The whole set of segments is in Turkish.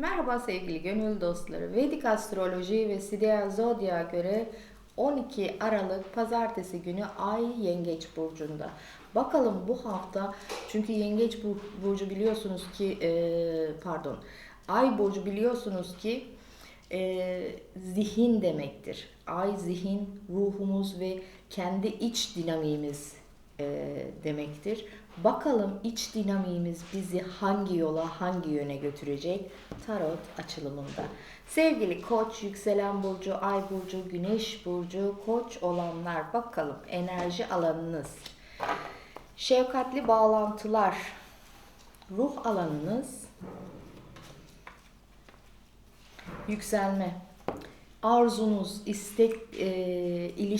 Merhaba sevgili gönül dostları. Vedik astroloji ve Sidereal Zodiac'a göre 12 Aralık pazartesi günü Ay Yengeç burcunda. Bakalım bu hafta çünkü Yengeç bur- burcu biliyorsunuz ki e, pardon Ay burcu biliyorsunuz ki e, zihin demektir. Ay zihin, ruhumuz ve kendi iç dinamiğimiz demektir. Bakalım iç dinamiğimiz bizi hangi yola, hangi yöne götürecek tarot açılımında. Sevgili Koç, yükselen burcu, ay burcu, güneş burcu, Koç olanlar bakalım enerji alanınız. Şefkatli bağlantılar, ruh alanınız, yükselme, arzunuz, istek e,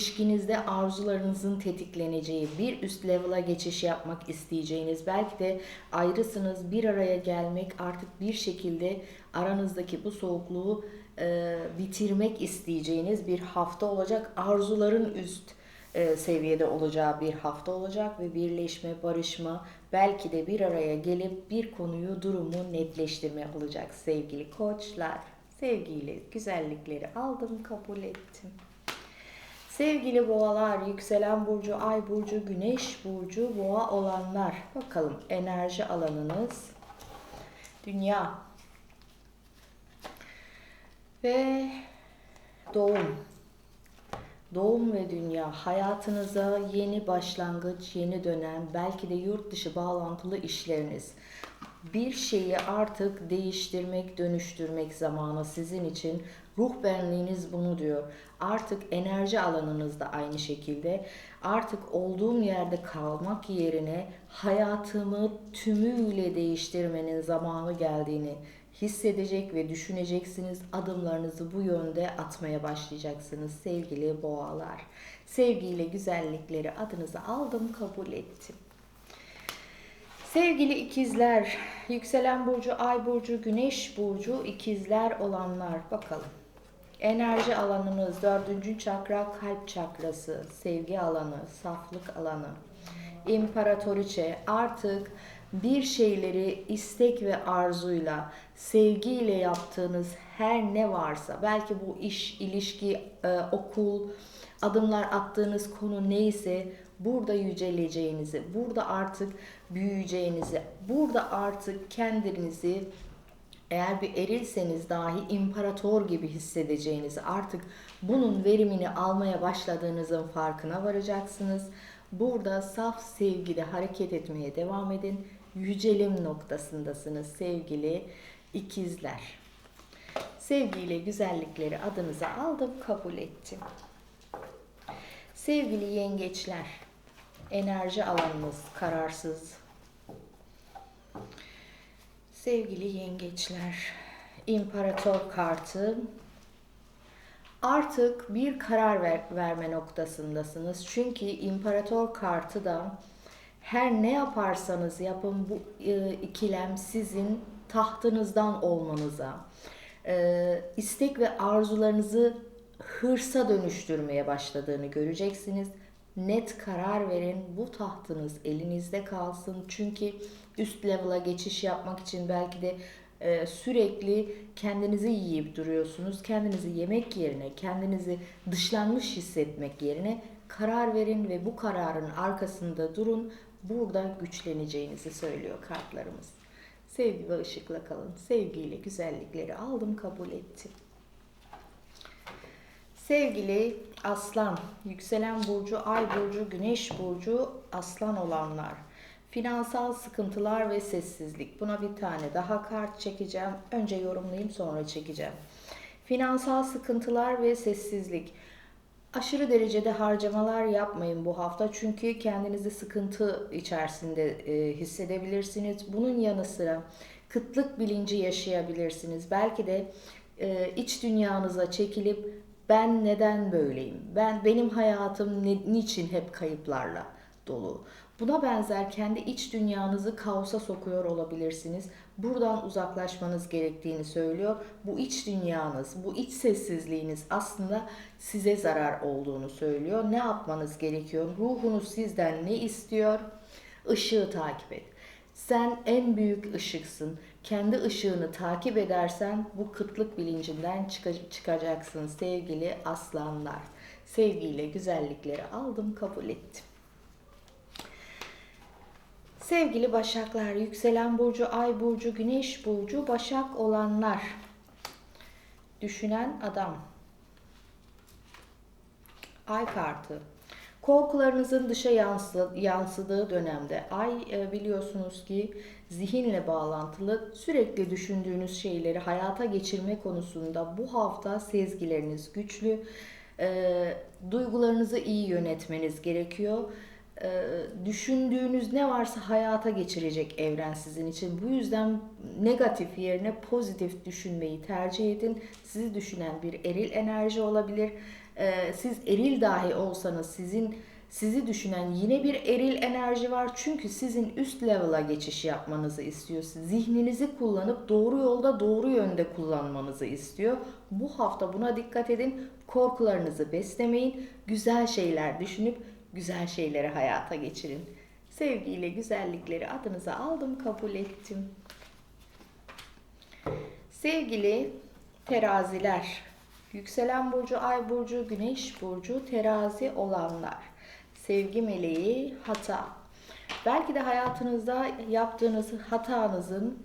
ilişkinizde arzularınızın tetikleneceği, bir üst level'a geçiş yapmak isteyeceğiniz, belki de ayrısınız, bir araya gelmek, artık bir şekilde aranızdaki bu soğukluğu e, bitirmek isteyeceğiniz bir hafta olacak. Arzuların üst e, seviyede olacağı bir hafta olacak ve birleşme, barışma, belki de bir araya gelip bir konuyu, durumu netleştirme olacak sevgili koçlar. Sevgiyle güzellikleri aldım, kabul ettim. Sevgili boğalar, yükselen burcu, ay burcu, güneş burcu, boğa olanlar. Bakalım enerji alanınız. Dünya. Ve doğum. Doğum ve dünya hayatınıza yeni başlangıç, yeni dönem, belki de yurt dışı bağlantılı işleriniz. Bir şeyi artık değiştirmek, dönüştürmek zamanı sizin için. Ruh benliğiniz bunu diyor. Artık enerji alanınız da aynı şekilde. Artık olduğum yerde kalmak yerine hayatımı tümüyle değiştirmenin zamanı geldiğini hissedecek ve düşüneceksiniz. Adımlarınızı bu yönde atmaya başlayacaksınız sevgili boğalar. Sevgiyle güzellikleri adınızı aldım, kabul ettim. Sevgili ikizler, yükselen burcu, ay burcu, güneş burcu, ikizler olanlar bakalım. Enerji alanınız, dördüncü çakra, kalp çakrası, sevgi alanı, saflık alanı, imparatoriçe artık bir şeyleri istek ve arzuyla, sevgiyle yaptığınız her ne varsa, belki bu iş, ilişki, e, okul, adımlar attığınız konu neyse burada yüceleceğinizi, burada artık büyüyeceğinizi, burada artık kendinizi eğer bir erilseniz dahi imparator gibi hissedeceğinizi, artık bunun verimini almaya başladığınızın farkına varacaksınız. Burada saf sevgide hareket etmeye devam edin. Yücelim noktasındasınız sevgili ikizler. Sevgiyle güzellikleri adınıza aldım, kabul ettim. Sevgili yengeçler, enerji alanınız kararsız. Sevgili yengeçler, imparator kartı artık bir karar ver, verme noktasındasınız. Çünkü imparator kartı da her ne yaparsanız yapın bu e, ikilem sizin tahtınızdan olmanıza, e, istek ve arzularınızı hırsa dönüştürmeye başladığını göreceksiniz. Net karar verin. Bu tahtınız elinizde kalsın. Çünkü üst level'a geçiş yapmak için belki de e, sürekli kendinizi yiyip duruyorsunuz. Kendinizi yemek yerine, kendinizi dışlanmış hissetmek yerine karar verin ve bu kararın arkasında durun. Burada güçleneceğinizi söylüyor kartlarımız. Sevgi ve ışıkla kalın. Sevgiyle güzellikleri aldım, kabul ettim. Sevgili Aslan, yükselen burcu, ay burcu, güneş burcu, Aslan olanlar. Finansal sıkıntılar ve sessizlik. Buna bir tane daha kart çekeceğim. Önce yorumlayayım sonra çekeceğim. Finansal sıkıntılar ve sessizlik. Aşırı derecede harcamalar yapmayın bu hafta çünkü kendinizi sıkıntı içerisinde e, hissedebilirsiniz. Bunun yanı sıra kıtlık bilinci yaşayabilirsiniz. Belki de e, iç dünyanıza çekilip ben neden böyleyim? Ben benim hayatım ne, niçin hep kayıplarla dolu? Buna benzer kendi iç dünyanızı kaosa sokuyor olabilirsiniz. Buradan uzaklaşmanız gerektiğini söylüyor. Bu iç dünyanız, bu iç sessizliğiniz aslında size zarar olduğunu söylüyor. Ne yapmanız gerekiyor? Ruhunuz sizden ne istiyor? Işığı takip et. Sen en büyük ışıksın. Kendi ışığını takip edersen bu kıtlık bilincinden çıka- çıkacaksın sevgili aslanlar. Sevgiyle güzellikleri aldım, kabul ettim. Sevgili Başaklar, yükselen burcu, ay burcu, güneş burcu, Başak olanlar. Düşünen adam. Ay kartı. Korkularınızın dışa yansı- yansıdığı dönemde ay e, biliyorsunuz ki zihinle bağlantılı sürekli düşündüğünüz şeyleri hayata geçirme konusunda bu hafta sezgileriniz güçlü. E, duygularınızı iyi yönetmeniz gerekiyor. E, düşündüğünüz ne varsa hayata geçirecek evren sizin için. Bu yüzden negatif yerine pozitif düşünmeyi tercih edin. Sizi düşünen bir eril enerji olabilir. Ee, siz eril dahi olsanız sizin sizi düşünen yine bir eril enerji var. Çünkü sizin üst level'a geçiş yapmanızı istiyor. Zihninizi kullanıp doğru yolda doğru yönde kullanmanızı istiyor. Bu hafta buna dikkat edin. Korkularınızı beslemeyin. Güzel şeyler düşünüp güzel şeyleri hayata geçirin. Sevgiyle güzellikleri adınıza aldım, kabul ettim. Sevgili teraziler, yükselen burcu, ay burcu, güneş burcu, terazi olanlar, sevgi meleği, hata. Belki de hayatınızda yaptığınız hatanızın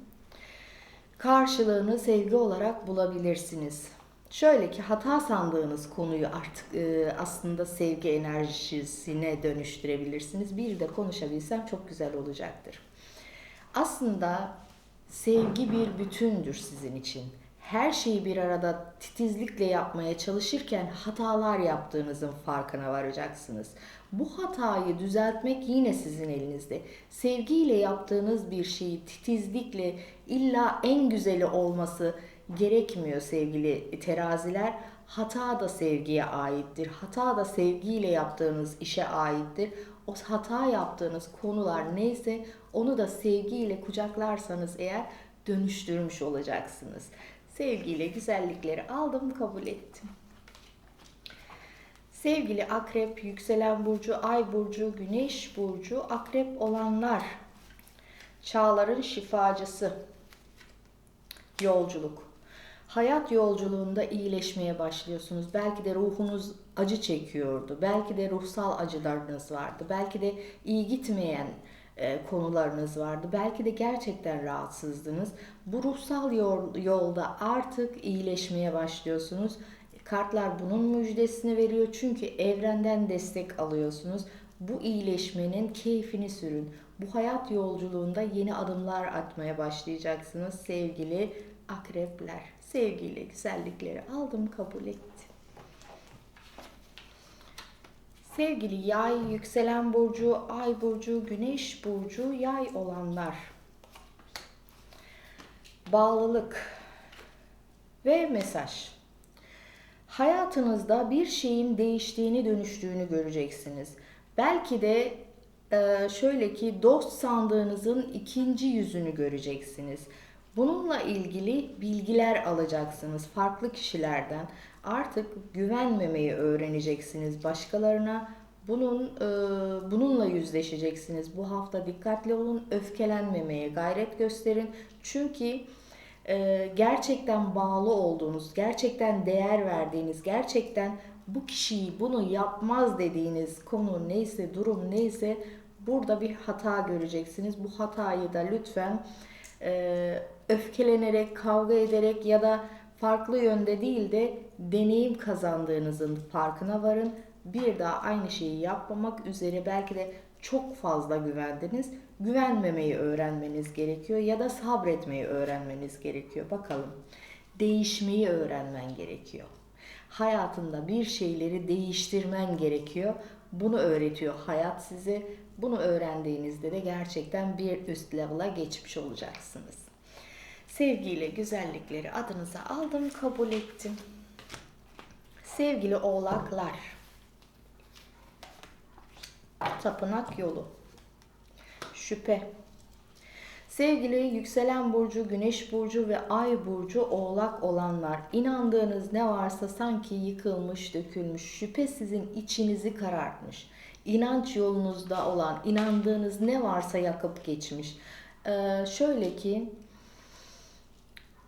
karşılığını sevgi olarak bulabilirsiniz. Şöyle ki hata sandığınız konuyu artık e, aslında sevgi enerjisine dönüştürebilirsiniz. Bir de konuşabilsem çok güzel olacaktır. Aslında sevgi bir bütündür sizin için. Her şeyi bir arada titizlikle yapmaya çalışırken hatalar yaptığınızın farkına varacaksınız. Bu hatayı düzeltmek yine sizin elinizde. Sevgiyle yaptığınız bir şeyi titizlikle illa en güzeli olması gerekmiyor sevgili teraziler. Hata da sevgiye aittir. Hata da sevgiyle yaptığınız işe aittir. O hata yaptığınız konular neyse onu da sevgiyle kucaklarsanız eğer dönüştürmüş olacaksınız. Sevgiyle güzellikleri aldım, kabul ettim. Sevgili akrep, yükselen burcu, ay burcu, güneş burcu, akrep olanlar. Çağların şifacısı. Yolculuk. Hayat yolculuğunda iyileşmeye başlıyorsunuz. Belki de ruhunuz acı çekiyordu. Belki de ruhsal acılarınız vardı. Belki de iyi gitmeyen e, konularınız vardı. Belki de gerçekten rahatsızdınız. Bu ruhsal yol, yolda artık iyileşmeye başlıyorsunuz. Kartlar bunun müjdesini veriyor çünkü evrenden destek alıyorsunuz. Bu iyileşmenin keyfini sürün. Bu hayat yolculuğunda yeni adımlar atmaya başlayacaksınız sevgili akrepler. Sevgiyle güzellikleri aldım kabul ettim. Sevgili yay, yükselen burcu, ay burcu, güneş burcu, yay olanlar. Bağlılık ve mesaj. Hayatınızda bir şeyin değiştiğini, dönüştüğünü göreceksiniz. Belki de e, şöyle ki dost sandığınızın ikinci yüzünü göreceksiniz. Bununla ilgili bilgiler alacaksınız farklı kişilerden. Artık güvenmemeyi öğreneceksiniz başkalarına. Bunun e, bununla yüzleşeceksiniz. Bu hafta dikkatli olun, öfkelenmemeye gayret gösterin. Çünkü e, gerçekten bağlı olduğunuz, gerçekten değer verdiğiniz, gerçekten bu kişiyi bunu yapmaz dediğiniz konu neyse, durum neyse burada bir hata göreceksiniz. Bu hatayı da lütfen e, öfkelenerek, kavga ederek ya da farklı yönde değil de deneyim kazandığınızın farkına varın. Bir daha aynı şeyi yapmamak üzere belki de çok fazla güvendiniz. Güvenmemeyi öğrenmeniz gerekiyor ya da sabretmeyi öğrenmeniz gerekiyor. Bakalım. Değişmeyi öğrenmen gerekiyor. Hayatında bir şeyleri değiştirmen gerekiyor. Bunu öğretiyor hayat size. Bunu öğrendiğinizde de gerçekten bir üst level'a geçmiş olacaksınız. Sevgiyle güzellikleri adınıza aldım, kabul ettim. Sevgili oğlaklar. Tapınak yolu. Şüphe. Sevgili yükselen burcu, güneş burcu ve ay burcu oğlak olanlar, inandığınız ne varsa sanki yıkılmış, dökülmüş, şüphe sizin içinizi karartmış. İnanç yolunuzda olan, inandığınız ne varsa yakıp geçmiş. Ee, şöyle ki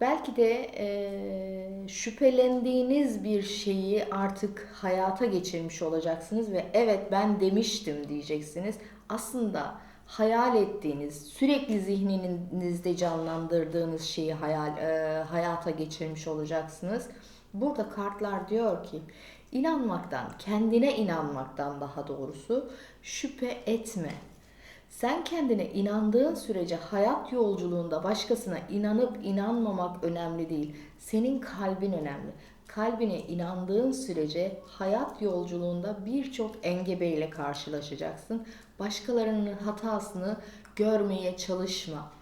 belki de e, şüphelendiğiniz bir şeyi artık hayata geçirmiş olacaksınız ve evet ben demiştim diyeceksiniz. Aslında hayal ettiğiniz, sürekli zihninizde canlandırdığınız şeyi hayal e, hayata geçirmiş olacaksınız. Burada kartlar diyor ki inanmaktan, kendine inanmaktan daha doğrusu şüphe etme. Sen kendine inandığın sürece hayat yolculuğunda başkasına inanıp inanmamak önemli değil. Senin kalbin önemli. Kalbine inandığın sürece hayat yolculuğunda birçok engebeyle karşılaşacaksın. Başkalarının hatasını görmeye çalışma.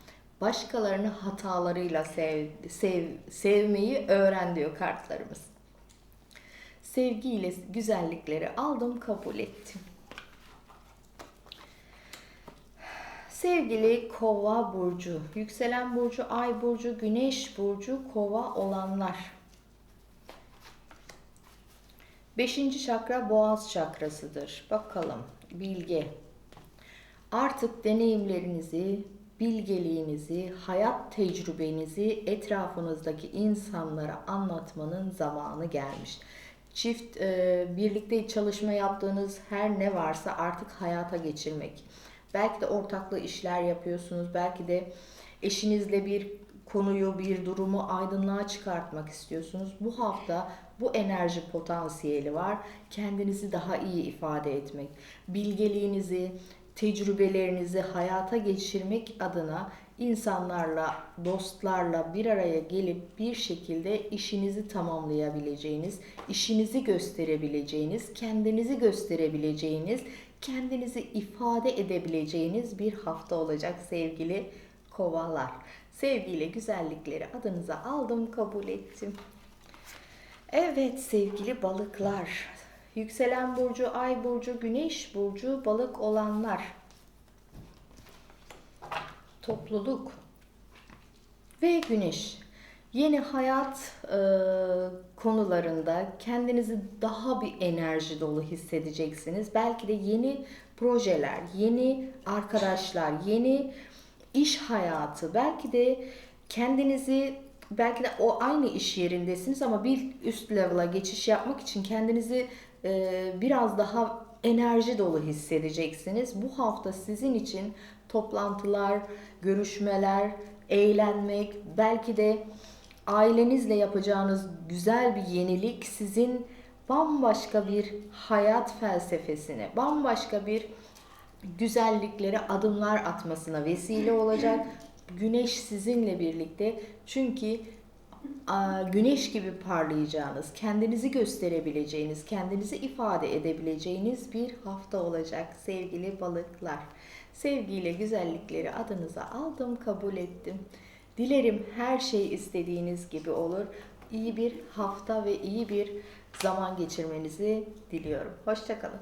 Başkalarını hatalarıyla sev, sev, sevmeyi öğren diyor kartlarımız. Sevgiyle güzellikleri aldım, kabul ettim. Sevgili Kova burcu, yükselen burcu, ay burcu, güneş burcu, Kova olanlar. Beşinci çakra boğaz çakrasıdır. Bakalım bilge. Artık deneyimlerinizi, bilgeliğinizi, hayat tecrübenizi etrafınızdaki insanlara anlatmanın zamanı gelmiş. Çift e, birlikte çalışma yaptığınız her ne varsa artık hayata geçirmek. Belki de ortaklı işler yapıyorsunuz, belki de eşinizle bir konuyu, bir durumu aydınlığa çıkartmak istiyorsunuz. Bu hafta bu enerji potansiyeli var. Kendinizi daha iyi ifade etmek, bilgeliğinizi, tecrübelerinizi hayata geçirmek adına insanlarla, dostlarla bir araya gelip bir şekilde işinizi tamamlayabileceğiniz, işinizi gösterebileceğiniz, kendinizi gösterebileceğiniz, kendinizi ifade edebileceğiniz bir hafta olacak sevgili kovalar. Sevgiyle güzellikleri adınıza aldım, kabul ettim. Evet sevgili balıklar. Yükselen burcu, ay burcu, güneş burcu, balık olanlar. Topluluk ve güneş. Yeni hayat e, konularında kendinizi daha bir enerji dolu hissedeceksiniz. Belki de yeni projeler, yeni arkadaşlar, yeni iş hayatı, belki de kendinizi belki de o aynı iş yerindesiniz ama bir üst level'a geçiş yapmak için kendinizi e, biraz daha enerji dolu hissedeceksiniz. Bu hafta sizin için toplantılar, görüşmeler, eğlenmek, belki de ailenizle yapacağınız güzel bir yenilik sizin bambaşka bir hayat felsefesine, bambaşka bir güzelliklere adımlar atmasına vesile olacak. Güneş sizinle birlikte çünkü güneş gibi parlayacağınız, kendinizi gösterebileceğiniz, kendinizi ifade edebileceğiniz bir hafta olacak sevgili balıklar. Sevgiyle güzellikleri adınıza aldım, kabul ettim. Dilerim her şey istediğiniz gibi olur. İyi bir hafta ve iyi bir zaman geçirmenizi diliyorum. Hoşçakalın.